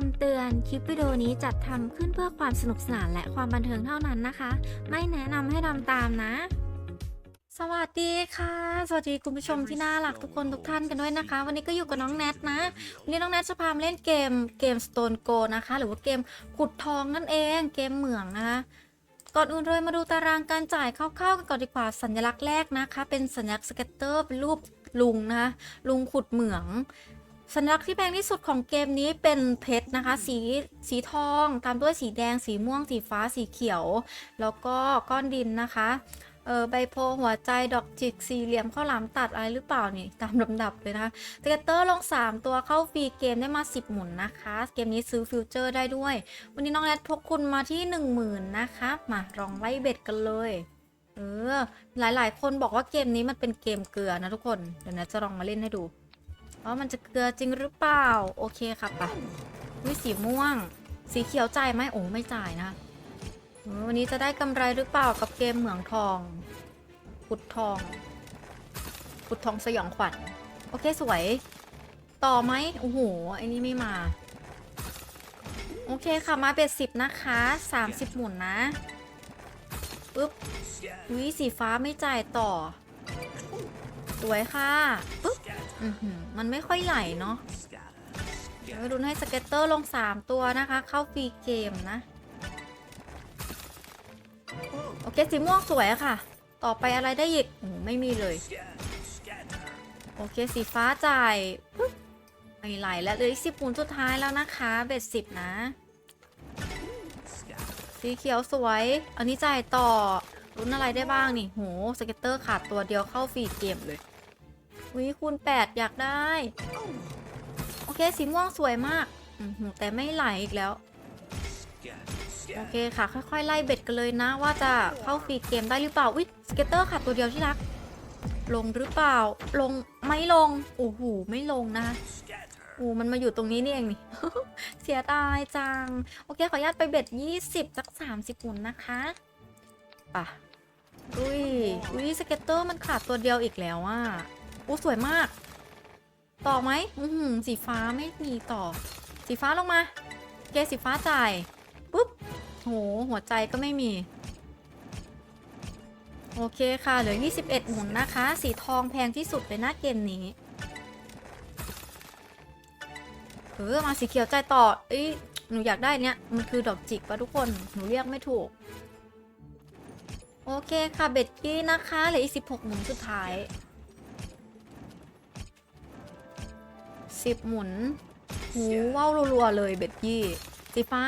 คำเตือน คลิปวิดีโอนี้จัดทำขึ้นเพื่อความสนุกสนานและความบันเทิงเท่านั้นนะคะ ไม่แนะนำให้ทำตามนะ สวัสดีค่ะ สวัสดีคุณผู้ชมที่น่ารักทุกคนทุกท่านกันด้วยนะคะ วันนี้ก็อยู่กับน้องแนทนะ วันนี้น้องแนทจะพามาเล่นเกมเกม Stone Go นะคะ หรือว่าเกมขุดทองนั่นเอง เกมเหมืองนะคะก่อนอื่นเลยมาดูตารางการจ่ายคร่าวๆกันก่อนดีกว่าสัญลักษณ์แรกนะคะ เป็นสัญลักษณ์สเก็ตเตอร์เป็นรูปลุงนะคะลุงขุดเหมือง สัญลักษณ์ที่แพงที่สุดของเกมนี้เป็นเพชรนะคะ สีสีทอง ตามด้วยสีแดง สีม่วง สีฟ้า สีเขียว แล้วก็ก้อนดินนะคะเออใบโพหัวใจดอกจิกสี่เหลี่ยมข้าวหลามตัดอะไรหรือเปล่านี่ตามลำดับเลยนะคะสเก็ตเตอร์ลง 3 ตัวเข้าฟรีเกมได้มา 10 หมุนนะคะ เกมนี้ซื้อฟิวเจอร์ได้ด้วย วันนี้น้องแนทพกคุณมาที่ 10,000 นะคะมาลองไล่เบ็ดกันเลยเออหลายๆ คนบอกว่าเกมนี้มันเป็นเกมเกลือนะทุกคน เดี๋ยวนะจะลองมาเล่นให้ดู ว่ามันจะเกลือจริงหรือเปล่า โอเคครับปะวิสีม่วง สีเขียวจ่ายไหมโอ้ไม่จ่ายนะ วันนี้จะได้กำไรหรือเปล่ากับเกมเหมืองทองขุดทองขุดทองสยองขวัญ โอเคสวย ต่อไหมโอ้โหไอ้นี่ไม่มา โอเคค่ะมาเบ็ดสิบนะคะ30หมุนนะปึ๊บวิสีฟ้าไม่จ่ายต่อ สวยค่ะปึ๊บอือหือ มันไม่ค่อยไหลเนาะเดี๋ยวรุนให้สเก็ตเตอร์ลง 3 ตัวนะคะ เข้าฟรีเกมนะ โอเคสีม่วงสวยค่ะ ต่อไปอะไรได้อีกโอ้ไม่มีเลย โอเคสีฟ้าจ่ายไม่ไหลแล้วเหลืออีกสิบหมุนสุดท้ายแล้วนะคะ เบ็ดสิบนะ สีเขียวสวย อันนี้จ่ายต่อรุนอะไรได้บ้างนี่โหสเก็ตเตอร์ขาดตัวเดียวเข้าฟรีเกมเลย วิคูณ 8 อยากได้ โอเค สีม่วงสวยมาก แต่ไม่ไหลอีกแล้ว โอเคค่ะ ค่อยๆ ไล่เบ็ดกันเลยนะ ว่าจะเข้าฟรีเกมได้หรือเปล่าอุ๊ยสเกตเตอร์ขาดตัวเดียวที่รัก ลงหรือเปล่า ลงไม่ลง โอ้โห ไม่ลงนะโอ้มันมาอยู่ตรงนี้นี่เองนี่ เสียดายจัง โอเค ขออนุญาตไปเบ็ด 20 สัก 30หมุนนะคะป่ะอุ้ยอุ้ยสเก็ตเตอร์มันขาดตัวเดียวอีกแล้วอะ อู้สวยมาก ต่อไหมอือหือสีฟ้าไม่มีต่อ สีฟ้าลงมา เกสีฟ้าจ่ายปุ๊บโหหัวใจก็ไม่มี โอเคค่ะเหลือ 21หมุนนะคะ สีทองแพงที่สุดเลยนะเกมนี้เออมาสีเขียวใจต่อเอ้ยหนูอยากได้เนี้ยมันคือดอกจิกปะทุกคนหนูเรียกไม่ถูก โอเคค่ะเบ็ดกี้นะคะเหลืออีก16หมุนสุดท้าย 10หมุน หูว้าวรัวๆเลยเบ็ดกี้สีฟ้า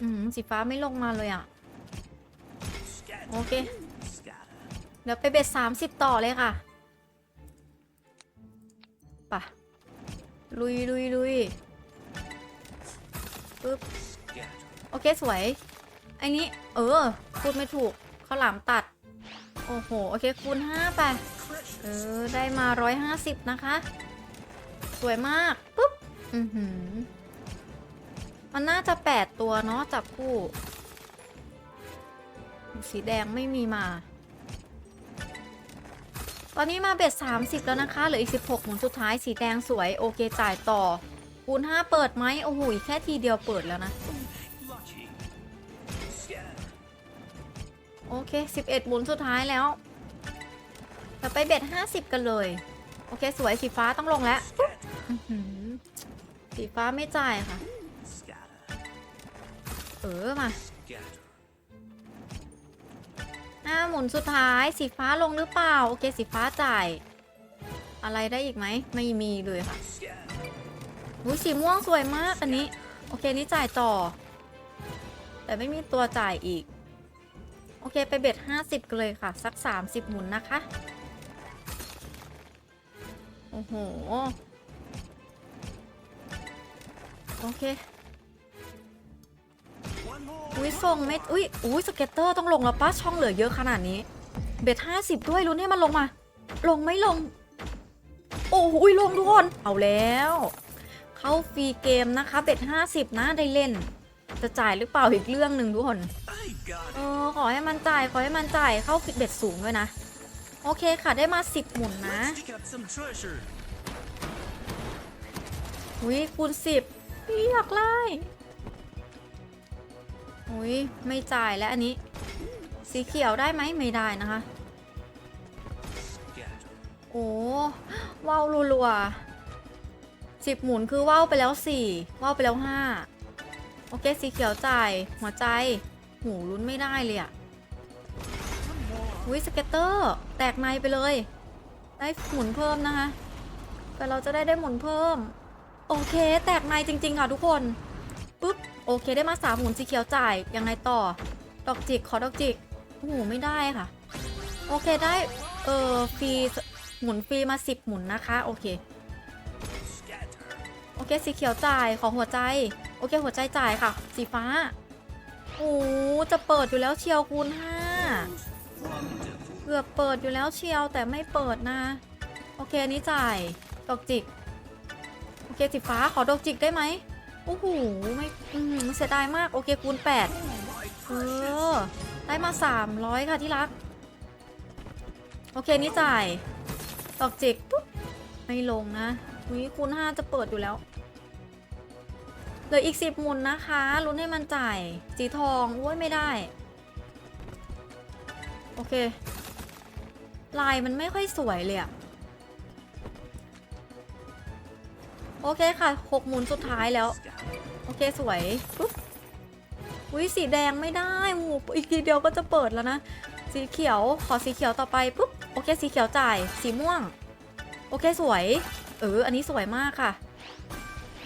อืมสีฟ้าไม่ลงมาเลยอะ โอเค เดี๋ยวไปเบ็ด30ต่อเลยค่ะป่ะลุยลุยลุยปึ๊บ โอเคสวยไอ้นี้ เออ พูดไม่ถูกข้าวหลามตัด โอ้โห โอเคคูณ5ไป เออ ได้มา 150 นะคะส วยมากปุ๊บอือหือมันน่าจะ8ตัวเนาะจับคู่ สีแดงไม่มีมา ตอนนี้มาเบ็ด30 แล้วนะคะเหลืออีก 16หมุนสุดท้ายสีแดงสวยโอเคจ่ายต่อคูณ5เปิดไหมโอ้โหแค่ทีเดียวเปิดแล้วนะ โอเค 11หมุนสุดท้ายแล้วเราไปเบ็ด50 กันเลย โอเค สวยสีฟ้าต้องลงแล้ว อื้อหือสีฟ้าไม่จ่ายค่ะ เออมาหน้าหมุนสุดท้ายสีฟ้าลงหรือเปล่า โอเคสีฟ้าจ่าย อะไรได้อีกไหม ไม่มีเลยค่ะอุ้ยสีม่วงสวยมากอันนี้ โอเคนี่จ่ายต่อ แต่ไม่มีตัวจ่ายอีก โอเคไปเบ็ด50 กันเลยค่ะ สัก 30 หมุนนะคะ โอ้โห โอเค อุ้ยส่งไม่อุ้ยอุ้ยสเก็ตเตอร์ต้องลงแล้วป้าช่องเหลือเยอะขนาดนี้ เบ็ด50ด้วยลุ้นให้มันลงมา ลงไม่ลง โอ้โหอุ้ยลงทุกคน เอาแล้ว เข้าฟรีเกมนะคะ เบ็ด50นะได้เล่น จะจ่ายหรือเปล่าอีกเรื่องหนึ่งทุกคนเออขอให้มันจ่าย ขอให้มันจ่าย เข้าเบ็ดสูงด้วยนะ โอเคค่ะได้มา10หมุนนะอุ้ยคูณ10 พี่อยากไล่โอ้ยไม่จ่ายแล้วอันนี้ สีเขียวได้ไหมไม่ได้นะคะ โอ้ว้าวรัวๆสิบหมุนคือว่าวไปแล้วสี่ว่าวไปแล้วห้าโอเคสีเขียวจ่ายหัวใจหูลุ้นไม่ได้เลยอะวิสเก็ตเตอร์แตกในไปเลย ได้หมุนเพิ่มนะคะ แต่เราจะได้ได้หมุนเพิ่ม โอเค แตกในจริง ๆ ค่ะทุกคนปุ๊บโอเคได้มาสามหมุนสีเขียวจ่ายยังไงต่อ ดอกจิกขอดอกจิกโอ้โหไม่ได้ค่ะ โอเคได้เออฟรีหมุนฟรีมาสิบหมุนนะคะโอเคโอเคสีเขียวจ่ายขอหัวใจ โอเคหัวใจจ่ายค่ะ สีฟ้าโอ้จะเปิดอยู่แล้วเชียวคูณห้าเกือบเปิดอยู่แล้วเชียวแต่ไม่เปิดนะ โอเคนี้จ่ายดอกจิก เคสีฟ้าขอดอกจิกได้ไหมโอ้โหไม่เสียดายมากโอเคคูณ8เออได้มา300ค่ะที่รัก โอเคนี่จ่าย ดอกจิกปุ๊บไม่ลงนะวิคูณ5จะเปิดอยู่แล้วเหลืออีก10หมุนนะคะลุ้นให้มันจ่าย สีทองโอ้ยไม่ได้ โอเค ลายมันไม่ค่อยสวยเลยอะ โอเคค่ะหกหมุนสุดท้ายแล้ว โอเคสวยปุ๊บอุ้ยสีแดงไม่ได้หมูอีกทีเดียวก็จะเปิดแล้วนะ สีเขียวขอสีเขียวต่อไปปุ๊บโอเคสีเขียวจ่าย สีม่วง โอเคสวย เอออันนี้สวยมากค่ะ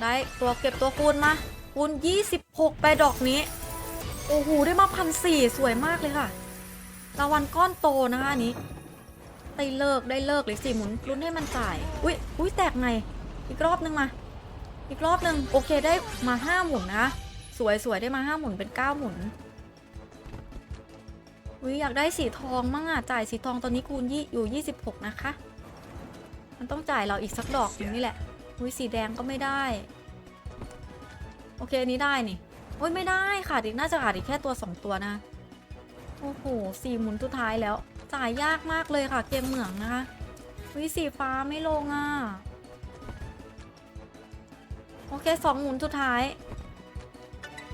ได้ตัวเก็บตัวคูณมาคูณ26 ไปดอกนี้ โอ้โหได้มาพันสี่สวยมากเลยค่ะรางวัลก้อนโตนะคะอันนี้ได้เลิกได้เลิกเลยสีหมุนลุ้นให้มันจ่าย อุ้ยอุ้ยแตกไง อีกรอบนึงมา อีกรอบนึงโอเคได้มาห้าหมุนนะ สวยสวยได้มาห้าหมุนเป็นเก้าหมุนอุ้ยอยากได้สีทองมั่งอะจ่ายสีทองตอนนี้คูณยี่อยู่26นะคะ มันต้องจ่ายเราอีกสักดอกหนึงนี่แหละอุ้ยสีแดงก็ไม่ได้ โอเคอันนี้ได้นี่โอ้ยไม่ได้ขาดอีกน่าจะขาดอีกแค่ตัว2ตัวนะโอ้โหสี่หมุนสุดท้ายแล้ว จ่ายยากมากเลยค่ะเกมเหมืองนะคะอุ้ยสีฟ้าไม่ลงอะ โอเคสองหมุนสุดท้าย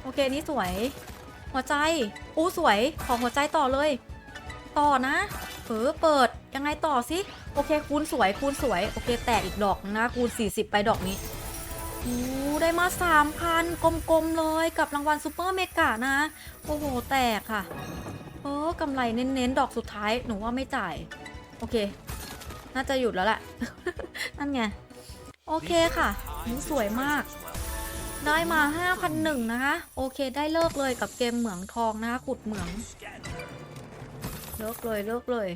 โอเคนี่สวย หัวใจ อู้สวย ของหัวใจต่อเลย ต่อนะเออเปิด ยังไงต่อสิ โอเค คูณสวย คูณสวย โอเค แตกอีกดอกนึงนะคูณ 40 ไปดอกนี้อู้ได้มา 3,000 กลมๆ เลยกับรางวัลซูเปอร์เมกะนะ โอ้โห แตกค่ะ เออกำไรเน้นๆ ดอกสุดท้าย หนูว่าไม่จ่าย โอเค น่าจะหยุดแล้วแหละ นั่นไง โอเคค่ะหูสวยมาก ได้มา 5,001นะคะ โอเคได้เลิกเลยกับเกมเหมืองทองนะคะขุดเหมือง เลิกเลยเลิกเลย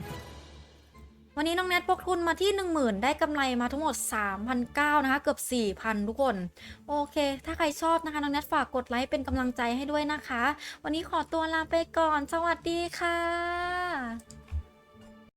วันนี้น้องแนทพกทุนมาที่ 10,000 ได้กำไรมาทั้งหมด 3,900นะคะ เกือบ 4,000 ทุกคน โอเค ถ้าใครชอบนะคะ น้องแนทฝากกดไลค์เป็นกำลังใจให้ด้วยนะคะ วันนี้ขอตัวลาไปก่อน สวัสดีค่ะ